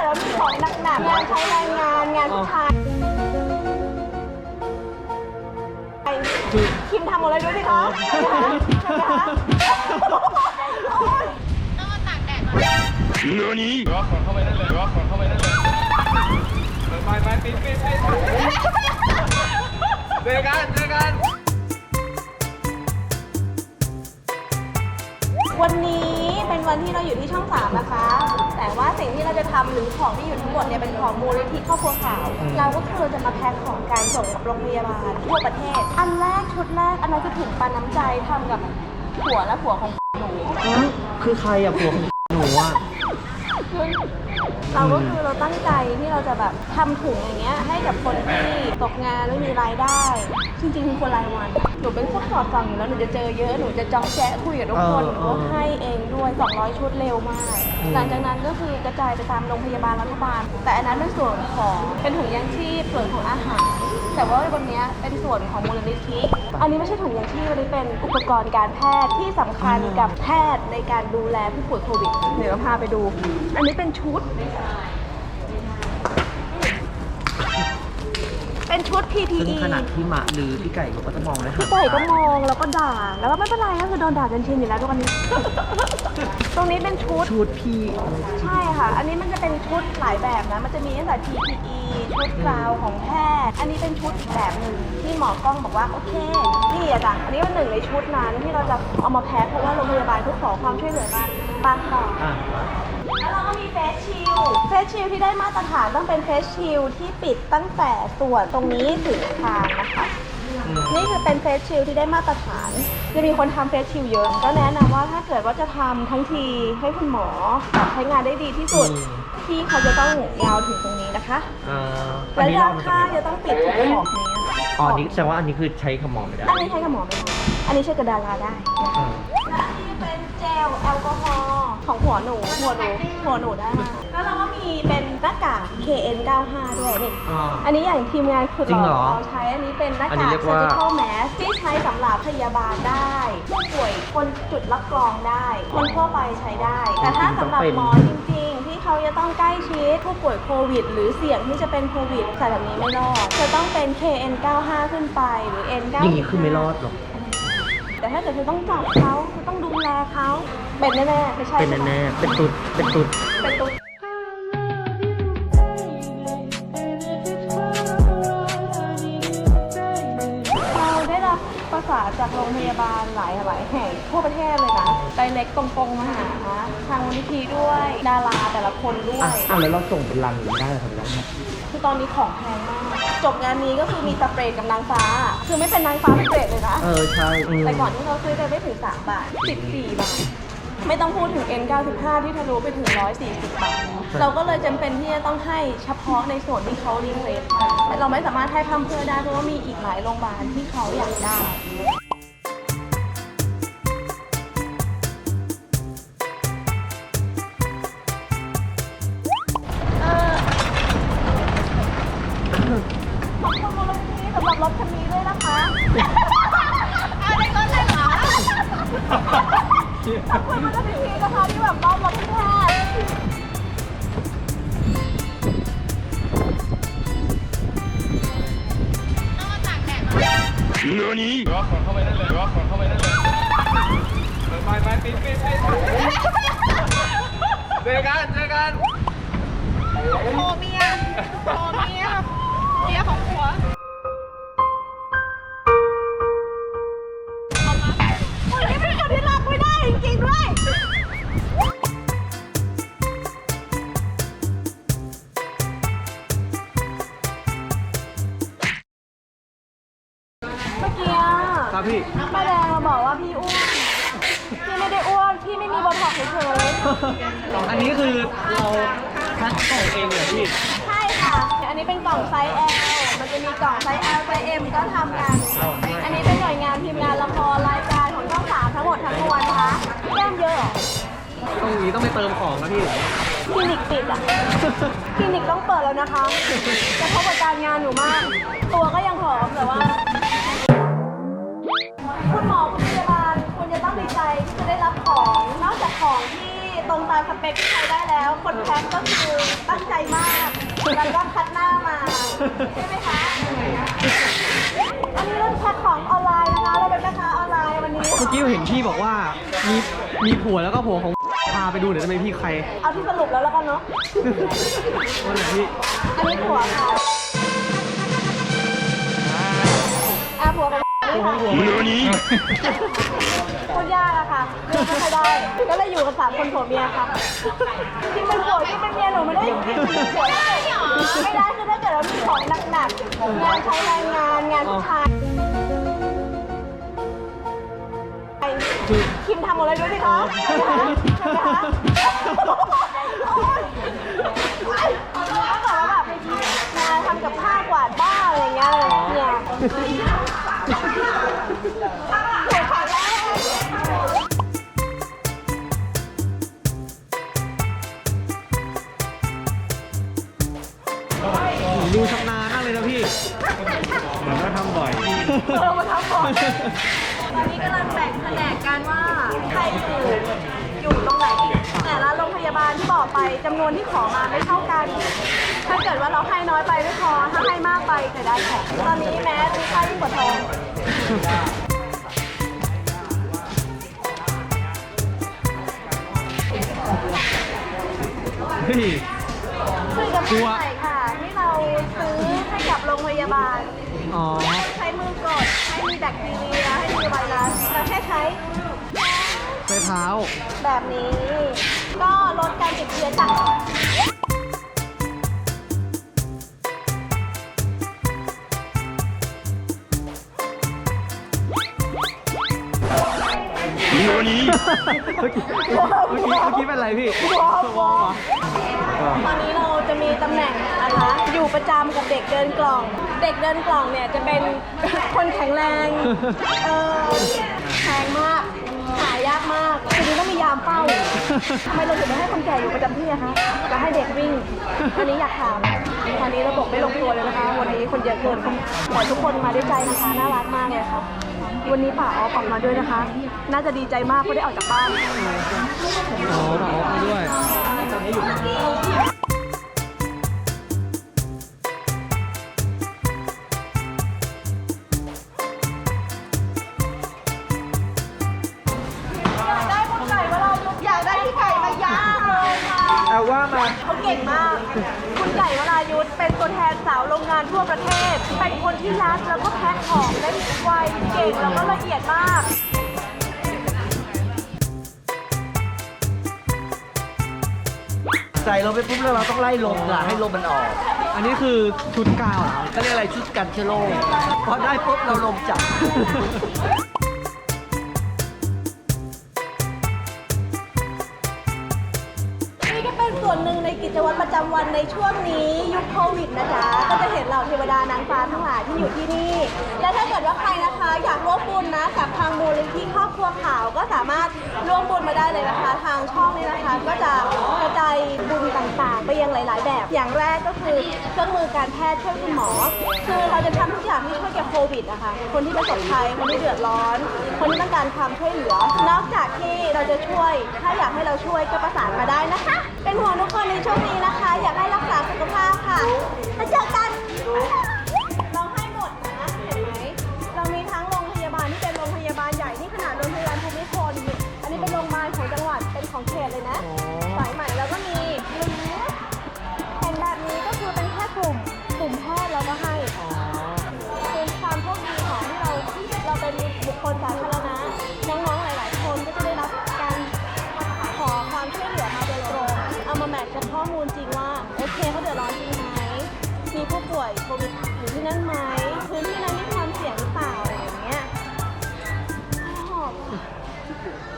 กิดว่ามีของหนักๆงานใช้แรงงานงานผู้ชายคิมทำหมดเลยด้วยสิคะใช่ไหมคะใช่ไหมคะ何ว่าคนเข้าไปนั่นเลยว่ ราจะทำหรือของที่อยู่ทั้งหมดเนี่ยเป็นของมูลนิธิครอบครัวขาว เราก็คือจะมาแพ็คของการส่งกับโรงพยาบาลทั่วประเทศ อันแรกชุดแรกอันนั้นคือถุงปันน้ำใจทำกับผัวและผัวของหนู คือใครอะผัวของหนูอะ เราก็คือเราตั้งใจที่เราจะแบบทำถุงอย่างเงี้ยให้กับคนที่ตกงานไม่มีรายได้ จริงๆคือคนรายวันหนูเป็นพวกสอดส่องอยู่แล้วหนูจะเจอเยอะหนูจะจองแจ๊ะคุยกับทุกคนหนูก็ให้เองด้วย 200 ชุดเร็วมาก หลังจากนั้นก็คือกระจายไปตามโรงพยาบาลรัฐบาล แต่อันนั้นเป็นส่วนของเป็นถุงยางชีพส่วนของอาหาร แต่ว่าวันนี้เป็นส่วนของมูลนิธิอันนี้ไม่ใช่ถุงยางชีพอันนี้เป็นอุปกรณ์การแพทย์ที่สำคัญกับแพทย์ในการดูแลผู้ป่วยโควิดเดี๋ยวเราพาไปดู อันนี้เป็นชุด เป็นชุด ซึ่ง PPE ขนาดพี่หมาหรือพี่ไก่เขาก็จะมองเลยพี่ไก่ก็มองแล้วก็ด่า แล้วก็ไม่เป็นไรก็คือโดนด่าจนชินอยู่แล้วทุกวันนี้ ตรงนี้เป็นชุด ชุดพี่ ใช่ค่ะ อันนี้มันจะเป็นชุดหลายแบบนะ มันจะมีตั้งแต่ PPE ชุดกราวของแพทย์ อันนี้เป็นชุดอีกแบบหนึ่งที่หมอกล้องบอกว่าโอเค นี่อะจ้ะ อันนี้เป็นหนึ่งในชุดนั้นที่เราจะเอามาแพ็คเพราะว่าโรงพยาบาลเขาขอความช่วยเหลือมาบางค่ะอะ แล้วเราก็มีเฟสชิลเฟสชิลที่ได้มาตรฐานต้องเป็นเฟสชิลที่ปิดตั้งแต่ส่วนตรงนี้ถึงคางนะคะนี่คือเป็นเฟสชิลที่ได้มาตรฐาน จะมีคนทำเฟสชิลเยอะ ก็แนะนำว่าถ้าเกิดว่าจะทำทั้งทีให้คุณหมอแบบใช้งานได้ดีที่สุดที่เขาจะต้องยาวถึงตรงนี้นะคะอ่าอันและนี้ด้าเรานมันจะข้างไม่จะต้องปิดถึงขอบนี้นะคะอ๋ออันนี้แสดงว่าอันนี้คือใช้ขมอไม่ได้ อันนี้ใช้กับหมอไม่ได้ อันนี้ใช้กับดาราได้นะคะอ่าและอันนี้เป็นเจลแอลกอฮอล์ ของหัวหนูหัวหนูหัวหนูได้มาแล้วเราก็มีเป็นหน้ากาก KN95 ด้วยนี่ อ่า อันนี้อย่างทีมงานคือจริงเหรอเราใช้อันนี้เป็นหน้าอันนี้กาก เรียกว่า surgical mask ที่ใช้สำหรับพยาบาลได้ผู้ป่วยคนจุดรับกรองได้ คนทั่วไปใช้ได้ แต่ถ้าสำหรับหมอจริงๆ ที่เขาจะต้องใกล้ชิดผู้ป่วยโควิด หรือเสี่ยงที่จะเป็นโควิดใส่แบบนี้ไม่รอดจะต้องเป็น KN95 ขึ้นไปหรือ N95 อย่างนี้คือไม่รอดหรอก แต่ถ้าเกิดเธอต้องจับเขาเธอต้องดูแลเขาเป็นแน่ๆไม่ใช่เป็นแน่ๆเป็นตุดเป็นตุดๆเป็นตุ๊ด จากโรงพยาบาลหลายหลายแห่งทั่วประเทศเลยนะไดเล็กตรงๆมาหาทางมูลนิธิด้วย ดาราแต่ละคนด้วอะย อะแล้วเราส่งเป็นลังหรือได้ทำได้ไหมคือตอนนี้ของแพงมาก จบงานนี้ก็คือมีตะเปรดกับนางฟ้า คือไม่เป็นนางฟ้าเป็นเปรตเลยนะ เออ ใช่อืมแต่ก่อนที่เราซื้อกันไม่ถึง 3 บาท 14 บาท ไม่ต้องพูดถึง N95 ที่ทะลุไปถึง 140 บาท เราก็เลยจำเป็นที่จะต้องให้เฉพาะในส่วนที่เขารีเควสเราไม่สามารถให้พร่ำเพรื่อได้เพราะว่ามีอีกหลายโรงพยาบาลที่เขาอยากได้ ขอบคุณมูลนิธินะคะที่แบบมอบรถให้แพทย์何ว่าคนเข้าไปนั่นเลยว่าคนเข้าไปนั่นเลยเออไปไปปิดปิดปิดเจอกันเจอกันโมเมียโมเมียเมียของผัว เฉยอันนี้คือเราแพ็คกล่องเองเหรอพี่ ๆ ใช่ค่ะ อันนี้เป็นกล่องไซส์ L มันจะมีกล่องไซส์ L ไซส์ M ก็ทำกัน อันนี้เป็นหน่วยงานทีมงานละครรายการของช่องสามทั้งหมดทั้งมวลนะคะแก้มเยอะเหรอตรงนี้ต้องไปเติมของนะพี่ คลินิกปิดอะ คลินิกต้องเปิดแล้วนะคะจะพบกับการงานหนูมาก ตัวก็ยังผอมแต่ว่า คุณหมอคุณพยาบาลคุณจะต้องดีใจที่จะได้รับของนอกจาก ของที่ตรงตามสเปคที่ใช้ได้แล้ว คนแพ็คก็คือตั้งใจแล้วก็คัดหน้ามาใช่ไหมคะ อันนี้เรื่องแพ็คของออนไลน์นะคะเราเป็นแม่ค้าออนไลน์วันนี้ เมื่อกี้เห็นพี่บอกว่ามีมีผัวแล้วก็ผัวของพาไปดูเดี๋ยวจะเป็นพี่ใครเอาที่สรุปแล้วแล้วกันเนาะวันไหนพี่อันนี้ผัวค่ะอะผัวของนี่ค่ะผัว คนยากอะค่ะเลือก ไม่ค่อยได้ ก็เลยอยู่กันสามคนผัวเมียค่ะจริงๆเป็นผัวจริงเป็นเมียหนูไม่ได้ผัวไม่ได้คือถ้าเกิดเรามีของหนักๆงานใช้แรงงานงานผู้ชายคิมทำหมดเลยดิคะใช่ไหมคะใช่ไหมคะโอ๊ยถ้าเกิดว่าแบบงานทำกับข้ากวาดบ้านอะไรอย่างเงี้ยเนี่ย เรามาทำก่อนตอนนี้กำลังแบ่งแผนกกันว่าใครอยู่อยู่ตรงไหน แต่ละโรงพยาบาลที่บอกไปจำนวนที่ขอมาไม่เท่ากัน ถ้าเกิดว่าเราให้น้อยไปไม่พอ ถ้าให้มากไปจะได้ของตอนนี้แม้มีค่ายิ่งกว่าทองเฮ้ย คือกับกลัวใหม่ค่ะที่เราซื้อให้กับโรงพยาบาล อ๋อ แบคทีเรียให้มีไวรัสเราแค่ใช้ใช้เท้า แบบนี้ ก็ลดการติดเชื้อจากเมื่อกี้เมื่อกี้เมื่อกี้เป็นอะไรพี่วอมเหรอ ตอนนี้เราจะมีตำแหน่งนะคะ อยู่ประจำกับเด็กเดินกล่อง เด็กเดินกล่องเนี่ยจะเป็นคนแข็งแรง เออแพงมาก หายากมากทีนี้ต้องมียามเฝ้าทำไมเราถึงไม่ให้คนแก่อยู่ประจำที่อะคะจะให้เด็กวิ่งอันนี้อยากถามตอนนี้ระบบไม่ลงตัวเลยนะคะ วันนี้คนเยอะเกินแต่ทุกคนมาด้วยใจนะคะ น่ารักมากเลยค่ะ วันนี้ป่าออฟออกมาด้วยนะคะ น่าจะดีใจมากเพราะได้ออกจากบ้านอ๋อมาออกมาด้วย ว่ามา เขาเก่งมาก คุณไก่วรายุทธเป็นตัวแทนสาวโรงงานทั่วประเทศ เป็นคนที่รักแล้วก็แพ็คของได้ไวเก่งแล้วก็ละเอียดมากใส่ลงไปปุ๊บแล้วเราต้องไล่ลมก่อนให้ลมมันออก อันนี้คือชุดกาวเหรอเขาเรียกอะไรชุดกันเชื้อโรคพอได้ปุ๊บเราลมจับ จวัตรประจำวันในช่วงนี้ยุคโควิดนะจ๊ะก็จะเห็นเหล่าเทวดานางฟ้าทั้งหลายที่อยู่ที่นี่ และถ้าเกิดว่าใครนะคะอยากร่วมบุญนะกับทางมูลนิธิครอบครัวขาวก็สามารถร่วมบุญมาได้เลยนะคะ ทางช่องนี้นะคะ ก็จะกระจายบุญต่างๆ ไปยังหลาย ๆ แบบ อย่างแรกก็คือเครื่องมือการแพทย์ช่วยคุณหมอ คือเราจะทำทุกอย่างที่ช่วยเกี่โควิดนะคะคนที่ประสบภัยคนที่เดือดร้อน คนที่ต้องการความช่วยเหลือ นอกจากที่เราจะช่วย ถ้าอยากให้เราช่วยก็ประสานมาได้นะคะ เป็นห่วงทุกคนในช่วงนี้นะคะ อยากให้รักษาสุขภาพค่ะแล้วเจอกัน เราให้หมดนะเห็นไหมเรามีทั้งโรงพยาบาลที่เป็นโรงพยาบาลใหญ่นี่ขนาดโรงพยาบาลภูมิพลอันนี้เป็นโรงพยาบาลของจังหวัดเป็นของเขตเลยนะ สายใหม่แล้วก็มีเห็นแบบนี้ก็คือเป็นแค่กลุ่มกลุ่มแพทย์เราก็ให้เป็นความโชคดีของที่เราเราเป็นบุคคลสาธารณะ ป่วยโควิดอยู่ที่นั่นไหม